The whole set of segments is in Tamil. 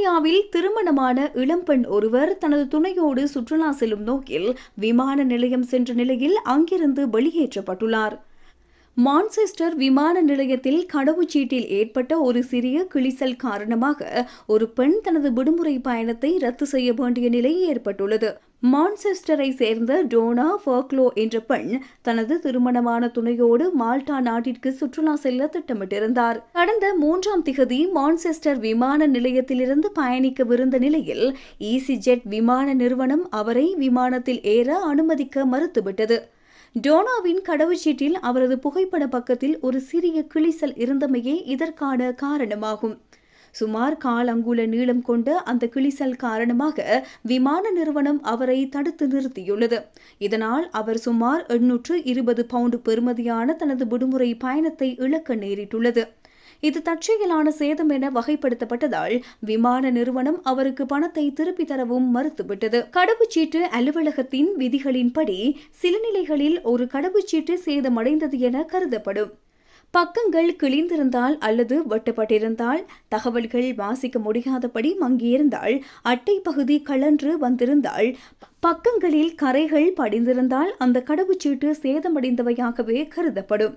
பிரித்தானியாவில் திருமணமான இளம்பெண் ஒருவர் தனது துணையோடு சுற்றுலா செல்லும் நோக்கில் விமான நிலையம் சென்ற நிலையில் அங்கிருந்து வெளியேற்றப்பட்டுள்ளார். மான்செஸ்டர் விமான நிலையத்தில் கடவுச்சீட்டில் ஏற்பட்ட ஒரு சிறிய கிழிசல் காரணமாக ஒரு பெண் தனது விடுமுறை பயணத்தை ரத்து செய்ய வேண்டிய நிலை ஏற்பட்டுள்ளது. மான்செஸ்டரை சேர்ந்த டோனா ஃபர்க்லோ என்ற பெண் தனது திருமணமான துணையோடு மால்டா நாட்டிற்கு சுற்றுலா செல்ல திட்டமிட்டிருந்தார். கடந்த மூன்றாம் திகதி மான்செஸ்டர் விமான நிலையத்திலிருந்து பயணிக்கவிருந்த நிலையில் ஈசிஜெட் விமான நிறுவனம் அவரை விமானத்தில் ஏற அனுமதிக்க மறுத்துவிட்டது. டோனாவின் கடவுச்சீட்டில் அவரது புகைப்பட பக்கத்தில் ஒரு சிறிய கிழிசல் இருந்தமையே இதற்கான காரணமாகும். சுமார் கால் அங்குல நீளம் கொண்ட அந்த கிளிசல் காரணமாக விமான நிறுவனம் அவரை தடுத்து நிறுத்தியுள்ளது. இதனால் அவர் சுமார் எண்ணூற்று இருபது பவுண்டு பெறுமதியான தனது விடுமுறை பயணத்தை இழக்க நேரிட்டுள்ளது. இது தற்செயலான சேதம் என வகைப்படுத்தப்பட்டதால் விமான நிறுவனம் அவருக்கு பணத்தை திருப்பி தரவும் மறுத்துவிட்டது. கடவுச்சீட்டு அலுவலகத்தின் விதிகளின்படி சில நிலைகளில் ஒரு கடவுச்சீட்டு சேதமடைந்தது என கருதப்படும். பக்கங்கள் கிழிந்திருந்தால் அல்லது வெட்டப்பட்டிருந்தால் தகவல்கள் வாசிக்க முடியாதபடி மங்கியிருந்தால் அட்டை பகுதி கழன்று வந்திருந்தால் பக்கங்களில் கரைகள் படிந்திருந்தால் அந்த கடவுச்சீட்டு சேதமடைந்தவையாகவே கருதப்படும்.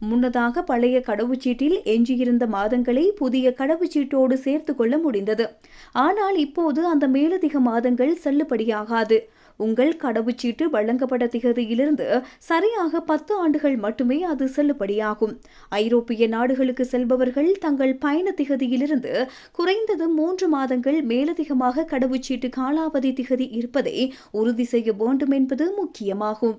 முன்னதாக பழைய கடவுச்சீட்டில் எஞ்சியிருந்த மாதங்களை புதிய கடவுச்சீட்டோடு சேர்த்து கொள்ள முடிந்தது. ஆனால் இப்போது அந்த மேலதிக மாதங்கள் செல்லுபடியாகாது. உங்கள் கடவுச்சீட்டு வழங்கப்பட திகதியிலிருந்து சரியாக பத்து ஆண்டுகள் மட்டுமே அது செல்லுபடியாகும். ஐரோப்பிய நாடுகளுக்கு செல்பவர்கள் தங்கள் பயண திகதியிலிருந்து குறைந்தது மூன்று மாதங்கள் மேலதிகமாக கடவுச்சீட்டு காலாவதி திகதி இருப்பதை உறுதி செய்ய வேண்டும் என்பது முக்கியமாகும்.